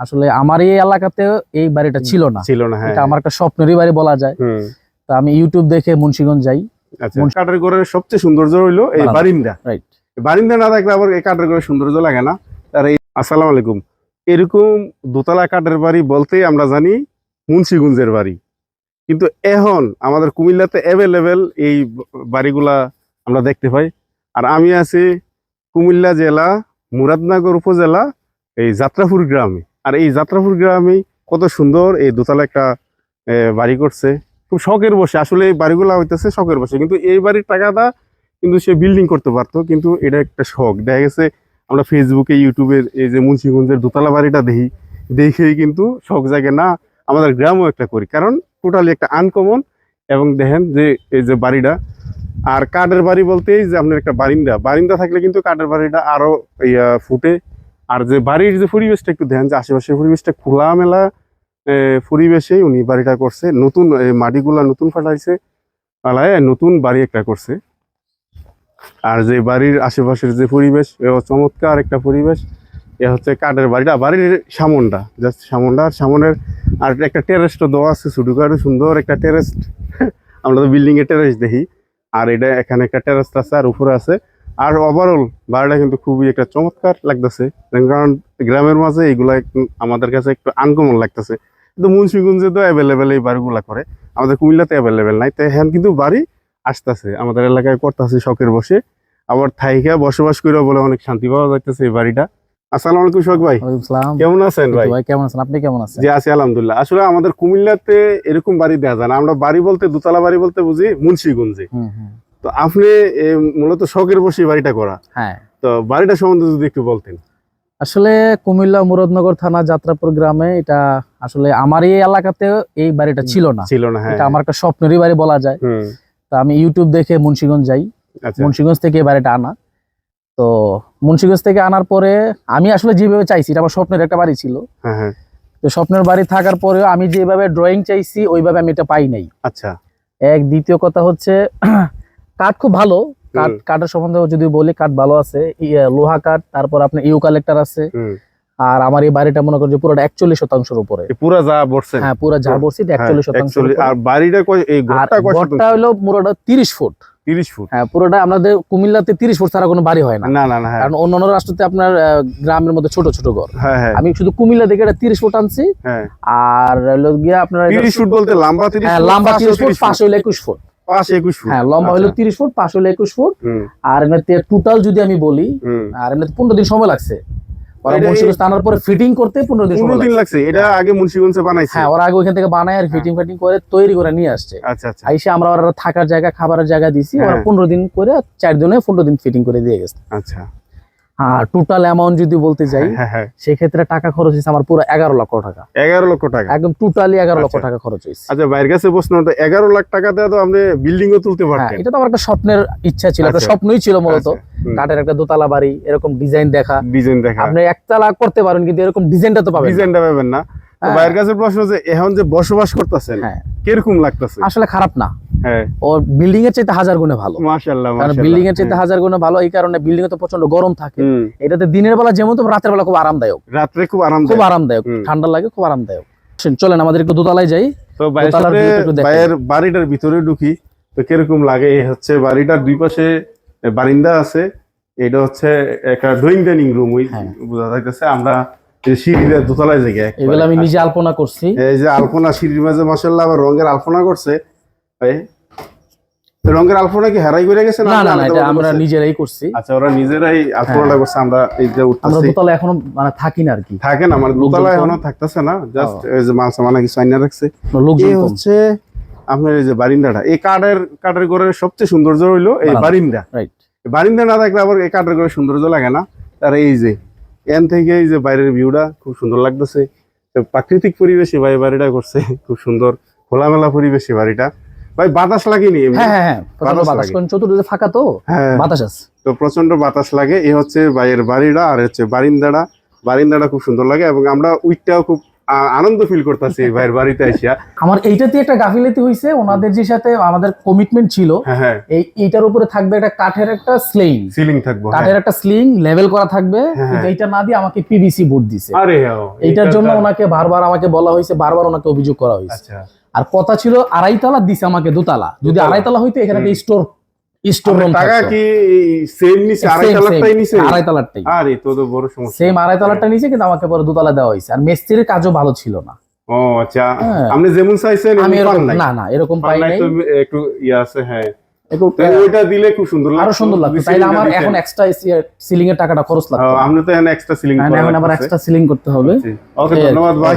আসলে আমার এই এলাকাতে এই বাড়িটা ছিল না। ছিল না হ্যাঁ। এটা আমার একটা স্বপ্নেরই বাড়ি বলা যায়। তা আমি ইউটিউব দেখে মুন্সিগঞ্জ যাই। আচ্ছা কাঠের ঘরের সবচেয়ে সৌন্দর্য হইল এই বারিন্দা। রাইট বারিন্দা না থাকলে আবার এই কাঠের ঘরের সৌন্দর্য লাগে না। আর এই আসসালামু আলাইকুম। এরকম দোতলা কাঠের বাড়ি বলতেই আমরা জানি মুন্সিগঞ্জের বাড়ি। কিন্তু এখন আমাদের কুমিল্লাতে অ্যাভেলেবেল এই বাড়িগুলা আমরা দেখতে পাই। আর আমি আছি কুমিল্লা জেলা মুরাদনগর উপজেলা এই যাত্রাপুর গ্রামে। আর এই যাত্রাপুর গ্রামে কত সুন্দর এই দোতলা একটা বাড়ি করছে। খুব শখের বসে। আসলে এই বাড়িগুলা হইতেছে শখের বসে। কিন্তু এই বাড়ির টাকাটা কিন্তু সে বিল্ডিং করতে পারতো। কিন্তু এটা একটা শখ। দেখা গেছে আমরা ফেসবুকে ইউটিউবের এই যে মুন্সিগঞ্জের দোতলা বাড়িটা দেখি, দেখেই কিন্তু শখ জাগে না আমাদের গ্রামও একটা করি। কারণ টোটালি একটা আনকমন এবং দেখেন যে এই যে বাড়িটা। আর কাঠের বাড়ি বলতেই যে আপনার একটা বারিন্দা। বারিন্দা থাকলে কিন্তু কাঠের বাড়িটা আরও ফুটে। আর যে বাড়ির যে পরিবেশটা একটু দেখেন যে আশেপাশের পরিবেশটা খোলামেলা এ, পরিবেশেই উনি বাড়িটা করছে। নতুন মাটিগুলা নতুন ফাটাইছে পালায় নতুন বাড়ি একটা করছে। আর যে বাড়ির আশেপাশের যে পরিবেশ চমৎকার একটা পরিবেশ এ হচ্ছে কাঠের বাড়িটা। বাড়ির সামনটা জাস্ট সামনটা। আর সামনের আর একটা টেরেসটা দেওয়া আছে ছোটখাটো সুন্দর একটা টেরেস আমরা তো বিল্ডিং এর টেরেস দেখি। আর এটা এখানে একটা টেরেস আছে আর উপরে আছে আর ওভারঅল বাড়িটা কিন্তু খুবই একটা চমৎকার লাগতেছে। কারণ গ্রামের মাঝে এগুলা আমাদের কাছে একটু আনকমন লাগতেছে। কিন্তু মুন্সিগঞ্জে তো অ্যাভেলেবেল এই বাড়িগুলা করে। আমাদের কুমিল্লাতে অ্যাভেলেবেল নাই। তাই হ্যাঁ কিন্তু বাড়ি আসতেছে। আমাদের এলাকায় করতেছে শখের বসে। আবার থাইকা বসবাস করে বলে অনেক শান্তি পাওয়া যাইতেছে এই বাড়িটা। আসসালামু আলাইকুম শোক ভাই। কেমন আছেন ভাই? কেমন আছেন? আপনি কেমন আছেন? জি আছি আলহামদুলিল্লাহ। আসলে আমাদের কুমিল্লাতে এরকম বাড়ি দেওয়া যায় না। আমরা বাড়ি বলতে দোতলা বাড়ি বলতে বুঝি মুন্সিগঞ্জে। তো আপনি মূলত শখের বসে বাড়িটা করা। হ্যাঁ। তো বাড়িটা সম্বন্ধে যদি একটু বলতেন। আসলে কুমিল্লা মুরাদনগর থানা যাত্রাপুর গ্রামে এটা আসলে আমার এই এলাকাতে এই বাড়িটা ছিল না। ছিল না হ্যাঁ। এটা আমার একটা স্বপ্নেরই বাড়ি বলা যায়। তা আমি ইউটিউব দেখে মুন্সিগঞ্জ যাই। আচ্ছা। মুন্সিগঞ্জ থেকে এই বাড়িটা আনা। তো মুন্সিগঞ্জ থেকে আনার পরে আমি আসলে যেভাবে চাইছি এটা আমার স্বপ্নের একটা বাড়ি ছিল। হ্যাঁ হ্যাঁ। তো স্বপ্নের বাড়ি থাকার পরেও আমি যেভাবে ড্রয়িং চাইছি ওইভাবে আমি এটা পাই নাই। আচ্ছা। এক দ্বিতীয় কথা হচ্ছে কাঠ খুব ভালো। কাঠ কাঠের সম্বন্ধে যদি বলি কাঠ ভালো আছে। ইয়ে, লোহা কাঠ তারপর আপনার ইউ কালেক্টর আছে। আর আমার এই বাড়িটা মনে করেন যে পুরোটা একচল্লিশ শতাংশের উপরে। পুরা যা বলছেন হ্যাঁ পুরো যা বলছি হ্যাঁ, একচল্লিশ শতাংশ 41 আর বাড়িটা এই ঘরটা হলো পুরোটা তিরিশ ফুট। 30 ফুট। হ্যাঁ পুরোটা আমাদের কুমিল্লাতে তিরিশ ফুট ছাড়া কোনো বাড়ি হয় না। না না না হ্যাঁ। কারণ রাষ্ট্রতে আপনার গ্রামের মধ্যে ছোট ছোট ঘর। হ্যাঁ আমি শুধু কুমিল্লা থেকে এটা তিরিশ ফুট আনছি। আর হলো গিয়া আপনার 30 ফুট বলতে লম্বা 30 হ্যাঁ ফুট, লম্বা তিরিশ ফুট 30 পাশ একুশ ফুট। পাশ 21 ফুট। হ্যাঁ লম্বা হলো আচ্ছা। তিরিশ ফুট পাশ হইল একুশ ফুট। আর এমনিতে টোটাল যদি আমি বলি আর এমনিতে পনেরো দিন সময় লাগছে। ওরা এটা- মুন্সিগঞ্জ টানার পরে ফিটিং করতে পনেরো দিন সময় 15 দিন লাগছে। এটা আগে মুন্সিগঞ্জে বানাইছে। হ্যাঁ ওরা আগে ওইখান থেকে বানায় আর ফিটিং ফিটিং করে তৈরি করে নিয়ে আসছে। আচ্ছা আচ্ছা। আইসে আমরা ওরা থাকার জায়গা খাবারের জায়গা দিছি ওরা হ্যাঁ। পনেরো দিন করে চার দিনে পনেরো দিন ফিটিং করে দিয়ে গেছে। আচ্ছা। আর টোটাল অ্যামাউন্ট যদি বলতে যাই সেই ক্ষেত্রে সেক্ষেত্রে টাকা খরচ হয়েছে আমার পুরো এগারো লক্ষ টাকা। 11 লক্ষ টাকা? একদম টোটালি এগারো লক্ষ আচ্ছা। টাকা খরচ হয়েছে আচ্ছা বাইরের কাছে প্রশ্ন তো এগারো লাখ টাকা দিয়ে তো আপনি বিল্ডিং ও তুলতে হ্যাঁ পারতেন। এটা তো আমার একটা স্বপ্নের ইচ্ছা ছিল একটা আচ্ছা। স্বপ্নই ছিল মূলত। আচ্ছা, কাঠের একটা দোতলা বাড়ি এরকম ডিজাইন দেখা। ডিজাইন দেখা। আপনি একতলা করতে পারেন কিন্তু এরকম ডিজাইনটা তো পাবেন। ডিজাইনটা পাবেন না। হ্যাঁ। বাইরের কাছে প্রশ্ন যে এখন যে বসবাস করতেছেন হ্যাঁ। কীরকম লাগতেছে? আসলে খারাপ না। হ্যাঁ। ও বিল্ডিং এর চাইতে হাজার গুণে ভালো। কারণ বিল্ডিং এর চাইতে হাজার গুণে ভালো এই কারণে বিল্ডিং এ তো প্রচণ্ড গরম থাকে। এটাতে দিনের বেলা যেমন তো রাতের বেলা খুব আরামদায়ক। রাত্রে খুব আরাম খুব আরামদায়ক। ঠান্ডা লাগে খুব আরামদায়ক। চলেন আমাদের একটু দোতলায় যাই। তো বাড়িটার ভিতরে ঢুকি। তো কীরকম লাগে এই হচ্ছে বাড়িটার দুই পাশে বারিন্দা আছে। এটা হচ্ছে একটা ড্রয়িং ডাইনিং রুম ওই হ্যাঁ। বোঝা যাইতেছে। আমরা এই দোতলায় জায়গা এগুলো আমি নিজে আলপনা করছি। এই যে আলপনা সিঁড়ির মাঝে মাসাল্লাহ আবার রঙের আলপনা করছে। রঙের আলপনা কি হেরাই করে গেছে না না এটা আমরা নিজেরাই করছি। আচ্ছা ওরা নিজেরাই আলপনাটা করছে আমরা এই যে আমরা উঠতেছি। দোতলা এখনও মানে থাকি না আর কি। থাকে না মানে দোতলা এখনও থাকতেছে না জাস্ট। এই যে মাল সামানা কিছু আইনা রাখছে। এই হচ্ছে আপনার এই যে বারিন্দাটা। এই কাঠের কাঠের ঘরের সবচেয়ে সৌন্দর্য হইল এই বারিন্দা। রাইট বারিন্দা না থাকলে আবার এই কাঠের ঘরের সৌন্দর্য লাগে না। আর এই যে এন থেকে এই যে বাইরের ভিউটা খুব সুন্দর লাগতেছে। প্রাকৃতিক পরিবেশে ভাই বাড়িটা করছে খুব সুন্দর খোলামেলা পরিবেশে বাড়িটা। ভাই বাতাস লাগেনি? হ্যাঁ হ্যাঁ হ্যাঁ বাতাস চতুর্দিকে ফাঁকা তো হ্যাঁ। বাতাস আছে। তো প্রচণ্ড বাতাস লাগে এ হচ্ছে ভাইয়ের বাড়িটা আর হচ্ছে বারিন্দাটা। বারিন্দাটা খুব সুন্দর লাগে এবং আমরা উইটটাও খুব আনন্দ ফিল করতেছি ভাইয়ের বাড়িতে আসিয়া আমার এইটাতে একটা গাফিলতি হয়েছে ওনাদের যে সাথে আমাদের কমিটমেন্ট ছিল। হ্যাঁ হ্যাঁ। এই এইটার উপরে থাকবে একটা কাঠের একটা স্লেইং সিলিং থাকব। কাঠের একটা স্লিং লেভেল করা থাকবে হ্যাঁ। এইটা না দিয়ে আমাকে পিভিসি বোর্ড দিছে। আরে হ্যাঁ এইটার জন্য ওনাকে বারবার আমাকে বলা হয়েছে বারবার ওনাকে অভিযোগ করা হয়েছে আচ্ছা। আর কথা ছিল আড়াই তালা দিছে আমাকে দোতলা। যদি দোতলা। আড়াই তালা হইতো এখানে একটা স্টোর স্টোর রুম টাকা কি সেম নিছে? আড়াই Same, নিছে? আড়াই তালারটাই। আরে তো তো বড় সমস্যা। সেম আড়াই তালারটা নিচে কিন্তু আমাকে পরে দোতলা দেওয়া হয়েছে। আর মিস্ত্রির কাজও ভালো ছিল না। ও আচ্ছা। হ্যাঁ। আপনি যেমন চাইছেন আমি না না এরকম পাই নাই নাই। তো একটু ইয়ে আছে হ্যাঁ। ওইটা দিলে খুব সুন্দর আরও সুন্দর লাগতো। তাইলে আমার এখন এক্সট্রা সিলিং এর টাকাটা খরচ লাগতো। ও, তো এখানে এক্সট্রা সিলিং এখন আবার এক্সট্রা সিলিং করতে হবে। ওকে কি। ধন্যবাদ ভাই